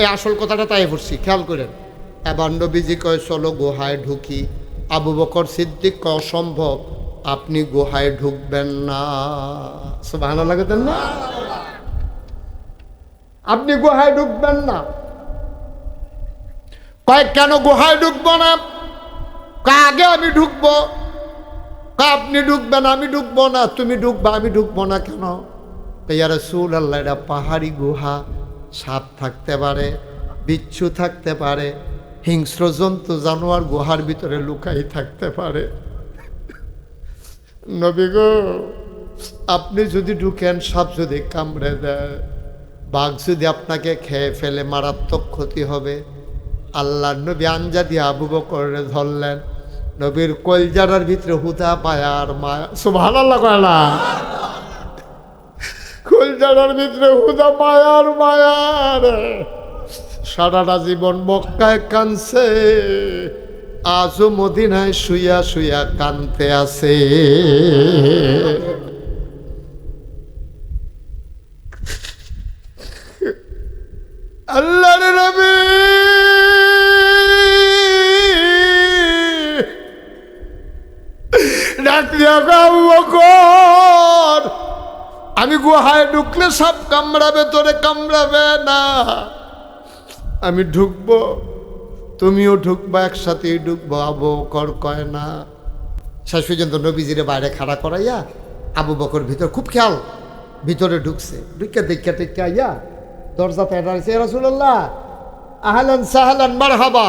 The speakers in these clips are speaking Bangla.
এই আসল কথাটা তাই পড়ছি খেয়াল করেন। এবার নবীজি কয়, চলো গুহায় ঢুকি। আবু বকর সিদ্দিক কয়, অসম্ভব, আপনি গুহায় ঢুকবেন না। ভালো লাগতেন না। আপনি গুহায় ঢুকবেন না। কয়, কেন গুহায় ঢুকবো না? আগে আমি ঢুকবো। আপনি ঢুকবেন, আমি ঢুকবো না। তুমি ঢুকবা, আমি ঢুকবো না কেন? ইয়ার সুল আল্লাহ এটা পাহাড়ি গুহা। সাপ থাকতে পারে, বিচ্ছু থাকতে পারে, হিংস্র জন্তু, জানোয়ার গুহার ভিতরে লুকাই থাকতে পারে। নবী গো, আপনি যদি ঢুকেন, সাপ যদি কামড়ে দেয়, বাঘ যদি আপনাকে খেয়ে ফেলে, মারাত্মক ক্ষতি হবে। আল্লাহ নবী আঞ্জা দিয়ে আবু বকরে ধরলেন, নবীর কলজারার ভিতরে হুদা পায়ার মায়া। সুভান আল্লাহ কলজারার ভিতরে হুদা মায়ার মায়ার। সারাটা জীবন মক্কায় কানছে আজও মদিনায় শুইয়া শুইয়া কানতে আছে। কামড়াবে, তোরে কামড়াবে না। আমি ঢুকবো, তুমিও ঢুকবা, একসাথেই ঢুকবো। আবু বকর কয় না। শেষ পর্যন্ত নবীজিরে বাইরে খাড়া করাইয়া আবু বকর ভিতর, খুব খেয়াল, ভিতরে ঢুকছে। ঢুকে দেখা টেকা আইয়া দরজা রসুল্লাহ আহলান সাহলান মারহাবা,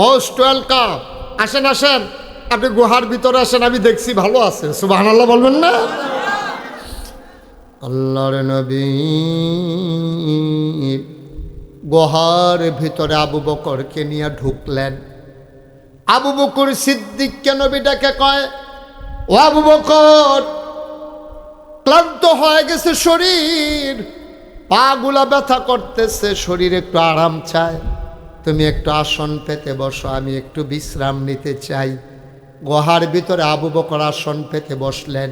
মোস্ট ওয়েলকাম, আসেন আসেন, আপনি গুহার ভিতরে আসেন, আমি দেখছি ভালো আছে সুবাহ বলবেন না? আল্লাহর নবী। গুহার ভিতরে আবু বকরকে নিয়ে ঢুকলেন। আবু বকর সিদ্দিককে নবীটাকে কয়, ও আবু বকর, ক্লান্ত হয়ে গেছে শরীর। পাগুলা ব্যথা করতেছে, শরীর একটু আরাম চায়। তুমি একটু আসন পেতে বসো, আমি একটু বিশ্রাম নিতে চাই। গুহার ভিতরে আবু বকর আসন পেতে বসলেন।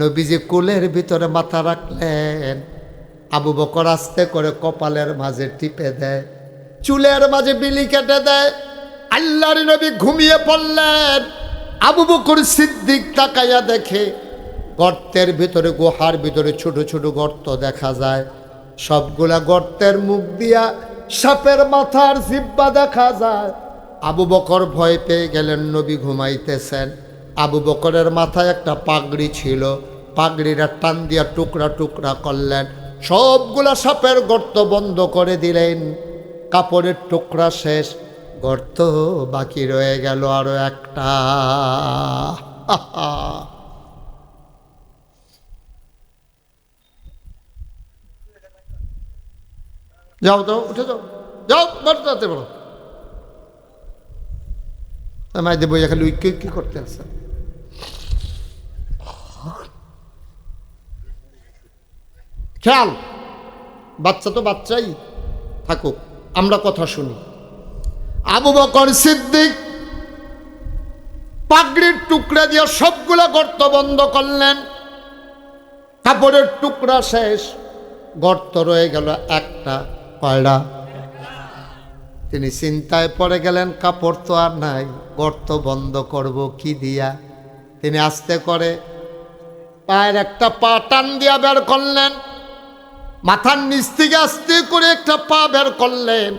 নবীজি কুলের ভিতরে মাথা রাখলেন। আবু বকর আস্তে করে কপালের মাঝে টিপে দেয়, চুলের মাঝে বিলি কেটে দেয়, আল্লাহর নবী ঘুমিয়ে পড়লেন। আবু বকর সিদ্দিক তাকাইয়া দেখে গর্তের ভিতরে, গুহার ভিতরে ছোট ছোট গর্ত দেখা যায়। সবগুলা গর্তের মুখ দিয়া সাপের মাথার জিব্বা দেখা যায়। আবু বকর ভয় পেয়ে গেলেন, নবী ঘুমাইতেছেন। আবু বকরের মাথায় একটা পাগড়ি ছিল। পাগড়িটা টান দিয়া টুকরা টুকরা করলেন। সবগুলা সাপের গর্ত বন্ধ করে দিলেন। কাপড়ের টুকরা শেষ। গর্ত বাকি রয়ে গেল আরও একটা। যাও তো উঠে যাও। যাও গর্তাতে বলো। মাইদে বইয়া খালি উইকি করতে আসে খেয়াল, বাচ্চা তো বাচ্চাই থাকুক, আমরা কথা শুনি। আবু বকর সিদ্দিক পাগড়ির টুকরা দিয়ে সবগুলো গর্ত বন্ধ করলেন। কাপড়ের টুকরা শেষ, গর্ত রয়ে গেল একটা কয়টা তিনি চিন্তায় পড়ে গেলেন, কাপড় তো আর নাই, গর্ত বন্ধ করব কি দিয়া। তিনি আস্তে করে পায়ের একটা পা টান দিয়া বের করলেন। মাথার নিচ থেকে আস্তে করে একটা পা বের করলেন।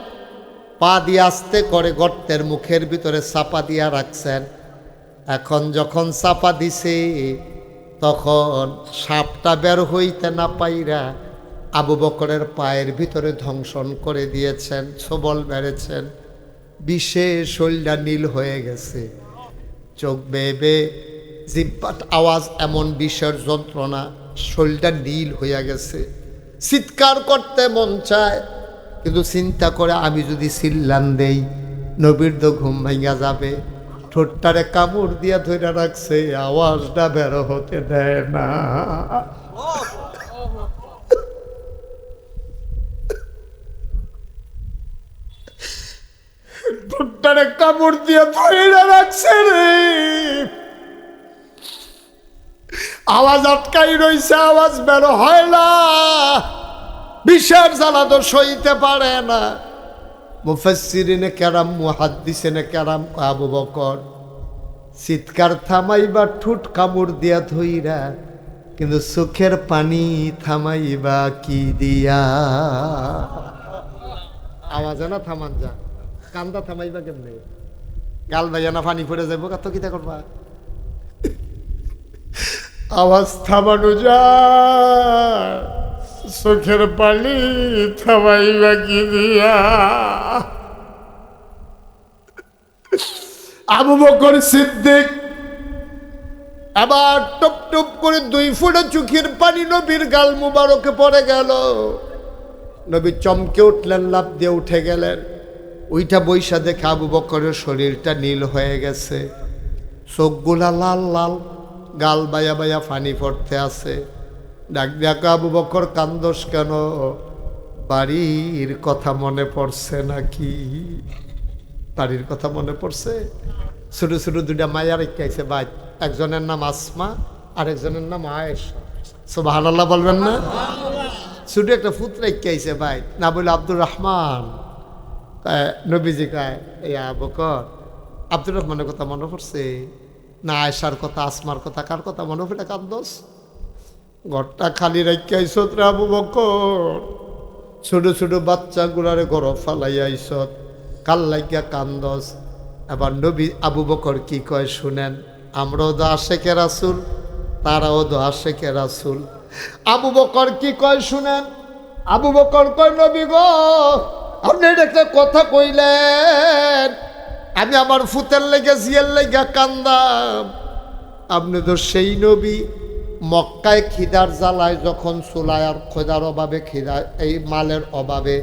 পা দিয়ে আস্তে করে গর্তের মুখের ভিতরে চাপা দিয়া রাখছেন। এখন যখন চাপা দিছে, তখন সাপটা বের হইতে না পাইরা আবু বকরের পায়ের ভিতরে ধ্বংসন করে দিয়েছেন সবল মেরেছেন। বিশেষ শৈলটা নীল হয়ে গেছে। চোখ বেবে জিব্বাট আওয়াজ এমন বিষের যন্ত্রণা শৈলটা নীল হইয়া গেছে। চিৎকার করতে মন চায়, কিন্তু চিন্তা করে আমি যদি চিল্লান দেই, নবীর তো ঘুম ভাঙা যাবে। ঠোঁটটারে কামড় দিয়া ধরে রাখছে, আওয়াজটা বেরো হতে দেয় না। ঠোঁটটারে কামড় দিয়া ধরে রাখছে রে। আওয়াজ আটকাই রইছে, আওয়াজ বেরো হয় না। বিষের জ্বালা তো সইতে পারে না। মুফাসসিরিনে কেরাম, মুহাদ্দিসিনে কেরাম আবু বকর, চিৎকার থামাইবা, ঠুট কামড় দিয়া ধইরা, কিন্তু চোখের পানি থামাইবা কি দিয়া? আওয়াজ না, থামান যা কান্দা থামাইবা কেমনে? গাল ভাইয়া না পানি পড়ে যাব কত কিতা করবা? আওয়াজ থামানো যায় চোখের পানি থামাইবা কি দিয়া। আবু বকর সিদ্দিক আবার টপ টপ করে দুই ফুটে চোখের পানি নবীর গাল মুবারকে পড়ে গেল। নবী চমকে উঠলেন লাভ দিয়ে উঠে গেলেন। ওইটা বৈশা দেখে আবু বকরের শরীরটা নীল হয়ে গেছে। চোখগুলা লাল লাল। গাল বায়া বায়া ফানি পড়তে আছে। ডাক ডাকা আবু বকর কান্দস কেন? বাড়ির কথা মনে পড়ছে নাকি? বাড়ির কথা মনে পড়ছে? ছোটো ছোটো দুটা মায়া রেখেছে ভাই। একজনের নাম আসমা আর একজনের নাম আয়েশ। সোবাহ বলবেন না? ছোটো একটা ফুত রেখেছে ভাই। না বলে আব্দুর রহমান। নবীজি কায় ইয়া বকর, আব্দুর রহমানের কথা মনে পড়ছে? না আয়সার কথা, আসমার কথা, কার কথা মনে পড়ে কান্দস? ঘরটা খালি রেখে আইসত রে আবু বকর। ছোট ছোট বাচ্চাগুলারে ঘর ফালাই আইসত কাল লাগিয়া কান্দস। এবার নবী আবু বকর কি কয় শুনেন? আমরাও তো আশেকে রাসুল, তারাও তো আশেকে রাসুল। আবু বকর কি কয় শুনেন? আবু বকর কয়, নবী গো, আপনি একটা কথা কইলেন। আমি আমার ফুতের লেগে, জিয়ার লেগে কান্দাম। আপনি তো সেই নবী, মক্কায় খিদার জ্বালায় যখন চুলায় আর খোদার অভাবে খিদা এই মালের অভাবে,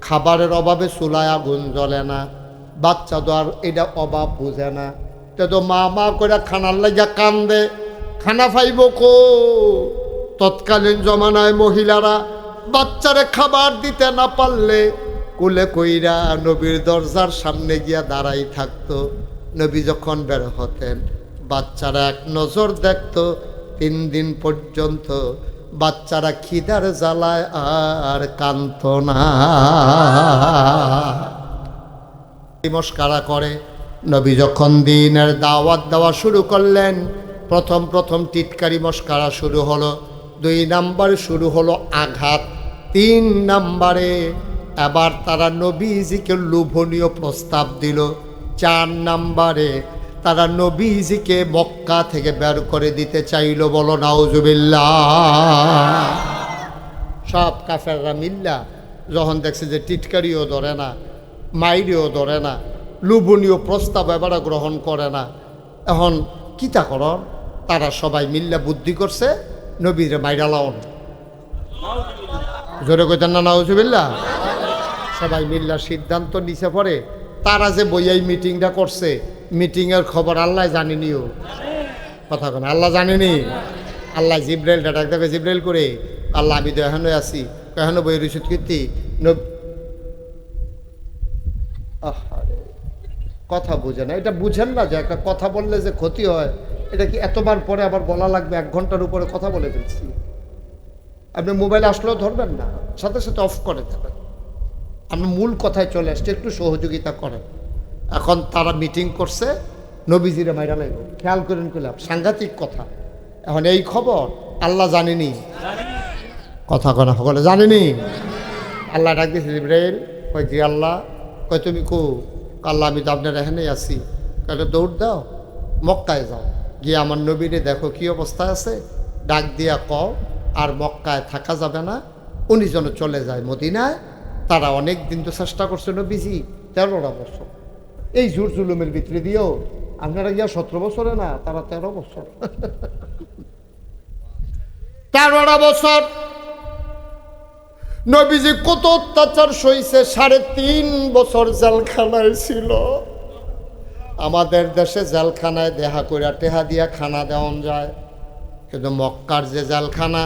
খাবারের অভাবে চুলায় আগুন জ্বলে না। বাচ্চা তো আর এটা অভাব বুঝে না। তে তো মা মা করে খানার লাগা কান্দে। খানা পাইব কো? তৎকালীন জমানায় মহিলারা বাচ্চারে খাবার দিতে না পারলে কুলে কইরা নবীর দরজার সামনে গিয়া দাঁড়াই থাকতো। নবী যখন বের হতেন, বাচ্চারা এক নজর দেখত, তিন দিন পর্যন্ত বাচ্চারা খিদার জ্বালায় আর কান্ত না। করে। নবী যখন দিনের দাওয়াত দেওয়া শুরু করলেন, প্রথম প্রথম টিটকারি মস্কারা শুরু হলো। দুই নাম্বার শুরু হলো আঘাত, তিন নাম্বারে এবার তারা নবীজিকে লোভনীয় প্রস্তাব দিল। চার নাম্বারে তারা নবীজিকে মক্কা থেকে বের করে দিতে চাইল বলো, নাউজুবিল্লাহ। সব কাফেররা মিল্লা যখন দেখছে যে টিটকারিও ধরে না, মাইরিও ধরে না, লোভনীয় প্রস্তাব এবারে গ্রহণ করে না, এখন কিতা করন তারা সবাই মিল্লা বুদ্ধি করছে, নবীরে মাইরা লাউন জোরে কইতেন না নাউজুবিল্লা সবাই মিল্লা সিদ্ধান্ত নিচে পড়ে তারা যে বইয়াই মিটিংটা করছে, মিটিংয়ের খবর আল্লাহ জানেনিও। কথা কেন, আল্লাহ জানেনি? আল্লাহ জিব্রাইল ডাক দেখে জিব্রাইল করে, আল্লাহ আমি তো এখনও আছি, এখনও বই রসিদ কীর্তি? কথা বুঝে না। এটা বুঝেন না যে একটা কথা বললে যে ক্ষতি হয়, এটা কি এতবার পরে আবার বলা লাগবে? এক ঘণ্টার উপরে কথা বলে ফেলছি। আপনি মোবাইল আসলেও ধরবেন না, সাথে সাথে অফ করে দেবেন। আপনি মূল কথায় চলে আসছে, একটু সহযোগিতা করেন। এখন তারা মিটিং করছে, নবীজিরে মাইরা লাগব খেয়াল করেন করলাম সাংঘাতিক কথা। এখন এই খবর আল্লাহ জানেনি। কথা কথা সকলে জানেনি। আল্লাহ ডাক দিয়েছে ইব্রাহিম কয় জি আল্লাহ, কয় তুমি কো? আল্লাহ, আমি তো আপনার এখানেই আছি। কয়ে দৌড় দাও, মক্কায় যাও। গিয়ে আমার নবীরে দেখো কি অবস্থায় আছে। ডাক দিয়া কও, আর মক্কায় থাকা যাবে না। উনি যেন চলে যায় মদিনায় তারা অনেক দিন তো চেষ্টা করছে বিজি তেরোটা বছর। এই জোর জুলুমের ভিতরে দিয়েও আপনারা গিয়া সতেরো বছরে না, তারা তেরো বছর। তেরোটা বছর। নবীজি কত অত্যাচার সইছে, সাড়ে তিন বছর জেলখানায় ছিল। আমাদের দেশে জেলখানায় দেহা কইরা টেহা দিয়া খানা দেওয়ান যায়। কিন্তু মক্কার যে জেলখানা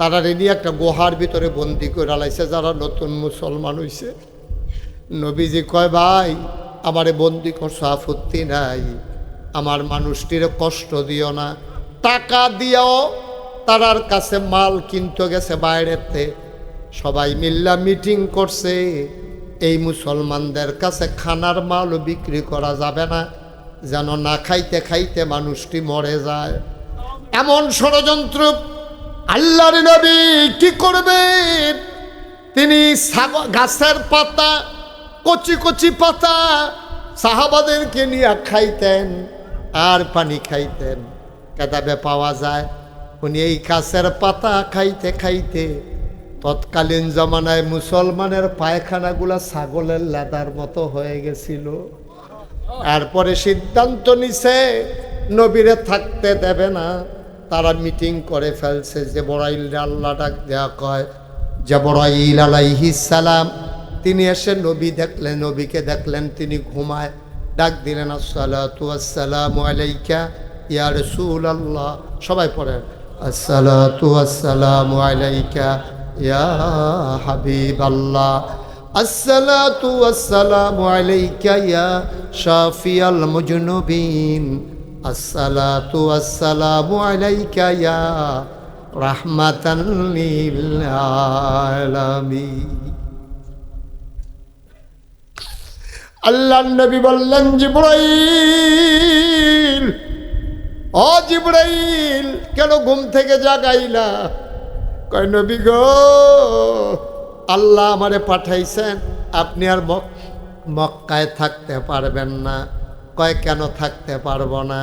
তারা রেডি একটা গুহার ভিতরে বন্দি করে লাইছে, যারা নতুন মুসলমান হইছে। নবীজি কয়, ভাই, আমারে বন্দি করছ আপত্তি নাই। আমার মানুষটির কষ্ট দিও না। টাকা দিও তারার কাছে মাল কিনতে গেছে বাইরেতে। সবাই মিল্লা মিটিং করছে। এই মুসলমানদের কাছে খানার মালও বিক্রি করা যাবে না, যেন না খাইতে খাইতে মানুষটি মরে যায়। এমন ষড়যন্ত্র আল্লাহর নবী কি করবেন? তিনি গাছের পাতা, কচি কচি পাতা সাহাবাদেরকে নিয়ে খাইতেন আর পানি খাইতেন। কেদাবে পাওয়া যায়, উনি এই গাছের পাতা খাইতে খাইতে তৎকালীন জমানায় মুসলমানের পায়খানাগুলা ছাগলের লাদার মতো হয়ে গেছিল। তারপরে সিদ্ধান্ত নিছে, নবীরে থাকতে দেবে না। তারা মিটিং করে ফেলছে, যে বড়াইল আল্লাহ ডাক দেয়া কয়, যে বড়াইল আলাইহিসালাম তিনি এসে নবী দেখলেন, নবীকে দেখলেন, তিনি ঘুমায়, ডাক দিলেন আসসালাম আলাইকা, ইয়া রসুল আল্লাহ সবাই পড়েন আসসালাম আলাইকা, ইয়া হাবিব আল্লাহ আসসালাম আলাইকা, ইয়া শাফিয়াল মুজনুবিন আল্লাহ নবী বললেন, জিব্রাইল, ও জিব্রাইল, কেন ঘুম থেকে জাগাইলা? কয়, নবী গো, আল্লাহ আমারে পাঠাইছেন, আপনি আর মক্কায় থাকতে পারবেন না। কয়, কেন থাকতে পারব না?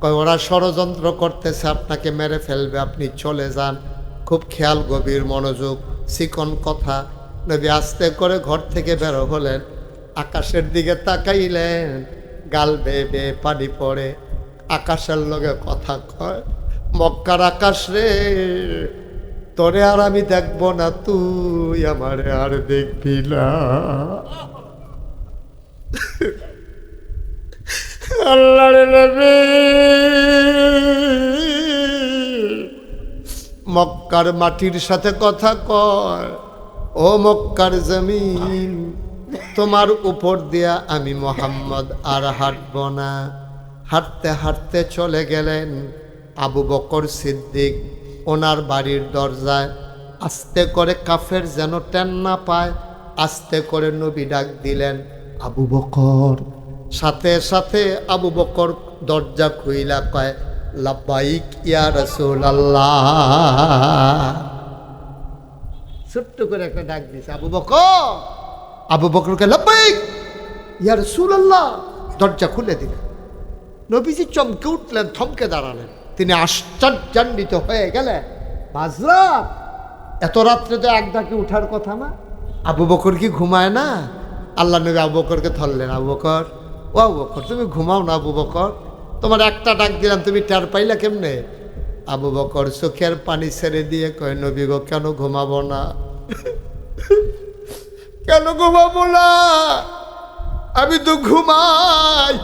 কয়, ওরা ষড়যন্ত্র করতেছে, আপনাকে মেরে ফেলবে, আপনি চলে যান। খুব খেয়াল, গভীর মনোযোগ চিকন কথা। নবী আস্তে করে ঘর থেকে বেরো হলেন, আকাশের দিকে তাকাইলেন, গাল বেয়ে বেয়ে পানি পড়ে। আকাশের লগে কথা কয়, মক্কার আকাশ রে, তোরে আর আমি দেখব না, তুই আমারে আর দেখবি না। মক্কার মাটির সাথে কথা কয়, ও মক্কার জমিন, তোমার উপর দিয়া আমি মোহাম্মদ আর হাঁটব না। হাঁটতে হাঁটতে চলে গেলেন আবু বকর সিদ্দিক। ওনার বাড়ির দরজায় আস্তে করে কাফের যেন টেন না পায়, আস্তে করে নবী ডাক দিলেন, আবু বকর সাথে সাথে আবু বকর দরজা খুইলা কয়, লাব্বাইক ইয়া রসুল আল্লাহ ছোট্ট করে একটা ডাক দিছে, আবু বকর। আবু বকরকে লাব্বাইক ইয়া রসুল আল্লাহ দরজা খুলে দিলেন নবীজি চমকে উঠলেন, থমকে দাঁড়ালেন। তিনি আশ্চর্যান্বিত হয়ে গেলেন বাজরা এত রাত্রে তো এক ডাকে উঠার কথা না? আবু বকর কি ঘুমায় না? আল্লাহ নবী আবু বকরকে ধরলেন, আবু বকর ও বকর, তুমি ঘুমাও না আবু বকর। তোমার একটা ডাক দিলাম, তুমি টের পাইলা কেমনে? আবু বকর চোখের পানি ছেড়ে দিয়ে কয়, নবী গো, কেন ঘুমাবো না? কেন ঘুমাবো না? আমি তো ঘুমাই।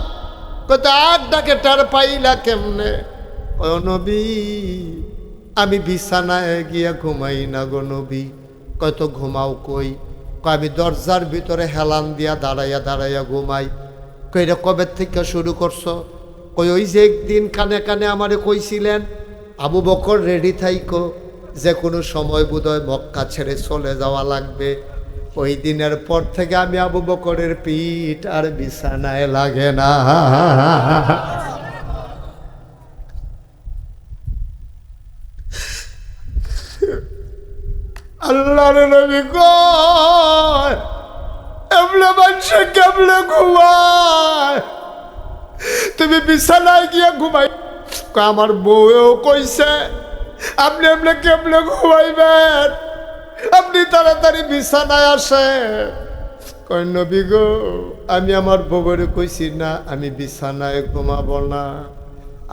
কত এক ডাকে টের পাইলা কেমনে? ও নবী, আমি বিছানায় গিয়া ঘুমাই না গো নবী। কত ঘুমাও কই? কয়, আমি দরজার ভিতরে হেলান দিয়া দাঁড়াইয়া দাঁড়াইয়া ঘুমাই। কইরা কবে থেকে শুরু করছ? কই ওই যে একদিন কানে কানে আমারে কইছিলেন, আবু বকর রেডি থাইকো, যে কোনো সময় বোধহয় মক্কা ছেড়ে চলে যাওয়া লাগবে। ওই দিনের পর থেকে আমি আবু বকরের পিঠ আর বিছানায় লাগে না। আল্লাহর নবী কয় এমলে মানুষ কেমলে ঘুমায়। তুমি বিছানায় গিয়ে ঘুমাই আমার বউও কইছে, আপনি এমলে কেমলে ঘুমাইবেন। আপনি তাড়াতাড়ি বিছানায় আসেন। নবী গো, আমি আমার বউরে কইছি না, আমি বিছানায় ঘুমাবো না।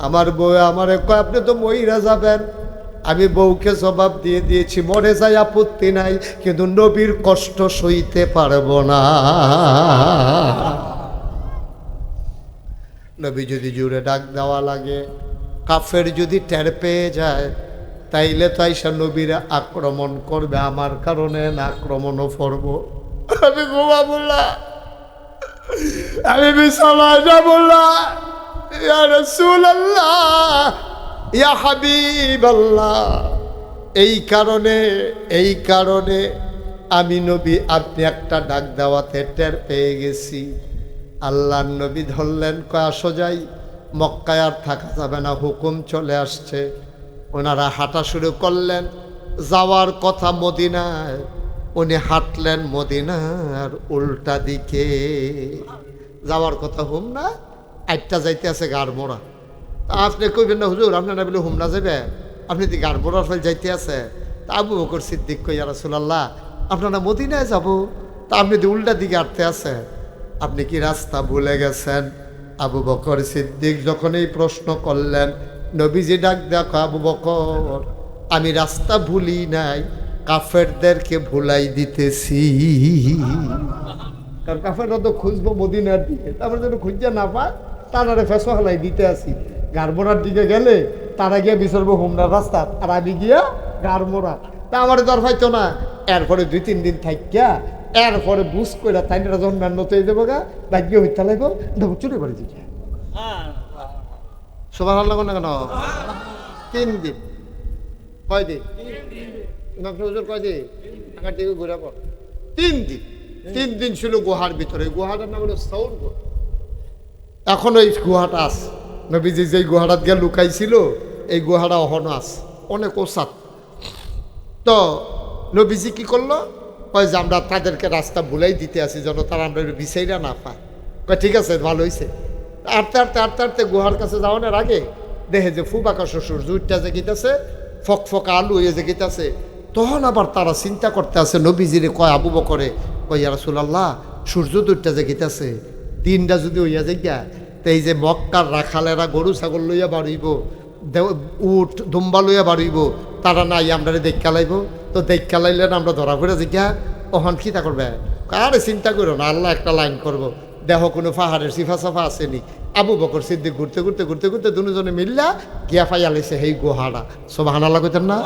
আমার বউ আমারে কয়, আপনি তো মহিরা যাবেন। আমি বউকে জবাব দিয়ে দিয়েছি, মরে যাই আপত্তি নাই, কিন্তু নবীর কষ্ট সইতে পারব না। নবী যদি জুড়ে ডাক দেওয়া লাগে, কাফের যদি টের পেয়ে যায়, তাইলে তাই সে নবীরা আক্রমণ করবে, আমার কারণে না আক্রমণও করব। আমি ঘুমাবো না আমি বিছানায় যাব না। ইয়া ইয়া হাবিবাল্লাহ, এই কারণে এই কারণে আমি নবী, আপনি একটা ডাক দেওয়াতে টের পেয়ে গেছি। আল্লাহ নবী ধরলেন, কয়, আসো যাই। মক্কায় আর থাকা যাবে না, হুকুম চলে আসছে। ওনারা হাঁটা শুরু করলেন, যাওয়ার কথা মদিনায়। উনি হাঁটলেন মদিনার উল্টা দিকে। যাওয়ার কথা হুম না আটটা যাইতে আছে গাড় মোড়া তা আপনি কইবেন না, হুজুর আপনি না বলে হুম না যাবে আপনি দি গাড় মোড়ার ফেল যাইতে আছে, তা আবু বকর সিদ্দিক কইয়া রাসুলাল্লাহ, আপনারা মদিনায় যাব। তা আপনি দি উল্টা দিকে আটতে আছে, আপনি কি রাস্তা ভুলে গেছেন? আবু বকর সিদ্দিক যখন এই প্রশ্ন করলেন, নবীজি ডাক, দেখো আবু বকর, আমি রাস্তা ভুলি নাই, কাফেরদেরকে ভুলাই দিতেছি। কারণ কাফেররা তো খুঁজবো মদিনার দিকে, তারপরে যেন খুঁজতে না পায় তারা ফেসো হালাই দিতে আসি গারমোড়ার দিকে গেলে তারা গিয়ে বিচারবো হোমনার রাস্তা আর আমি গিয়া গারমোড়া। তা আমার দর হয়তো না। এরপরে দুই তিন দিন থাকিয়া, এরপরে বুঝ করে তাই যখন মেন্নত হয়ে যাব গা ভাগ্য হইতে লাগবো, দেখো চুরি করে দিকে সবার ভালো লাগো না কেন? তিন দিন। কয় দিন? ডক্টর কয় দিন? টাকার দিকে ঘুরে পড়। তিন দিন। তিন দিন ছিল গুহার ভিতরে। গুহাটার নাম হলো সৌর এখন ওই গুহাটা আছে। নবীজি যে গুহাটা গিয়ে লুকাইছিল, এই গুহাটা অহনো আছে। অনেক ওসাত। তো নবীজি কি করল? কয় যে আমরা তাদেরকে রাস্তা ভুলাই দিতে আসি যেন তারা আমরা বিষাইরা না পায়। কয়, ঠিক আছে, ভালো হয়েছে আটতে আটতে আটতে আটতে গুহার কাছে যাওয়ানোর আগে দেখে যে ফুবাকা শ্বশুর জুইটা যে গিতেছে, ফক ফকা আলু হয়ে যে গিতেছে, তখন আবার তারা চিন্তা করতে আছে, নবীজিরে কয়, আবু বকরে, কয় রাসুলাল্লাহ, সূর্য দুইটা যে গিতেছে, দিনটা যদি হইয়া যাইয়া তো এই যে মক্কার রাখালেরা গরু, ছাগল লইয়া বাড়িব উট, দুম্বা লইয়া বাড়িব, তারা নাই আমরা দেখা লাইব। তো দেখা লাইলে আমরা ধরা পড়ে জিজ্ঞা ওখান খিতা করবে? আরে চিন্তা করো না, আল্লাহ একটা লাইন করব। দেহ কোনো পাহাড়ের সিফা সাফা আসেনি। আবু বকর সিদ্দিক ঘুরতে ঘুরতে ঘুরতে ঘুরতে দুজনে মিল্লা গিয়া পাইয়া লাইছে সেই গুহাটা। সব হানা লাগাইতেন না?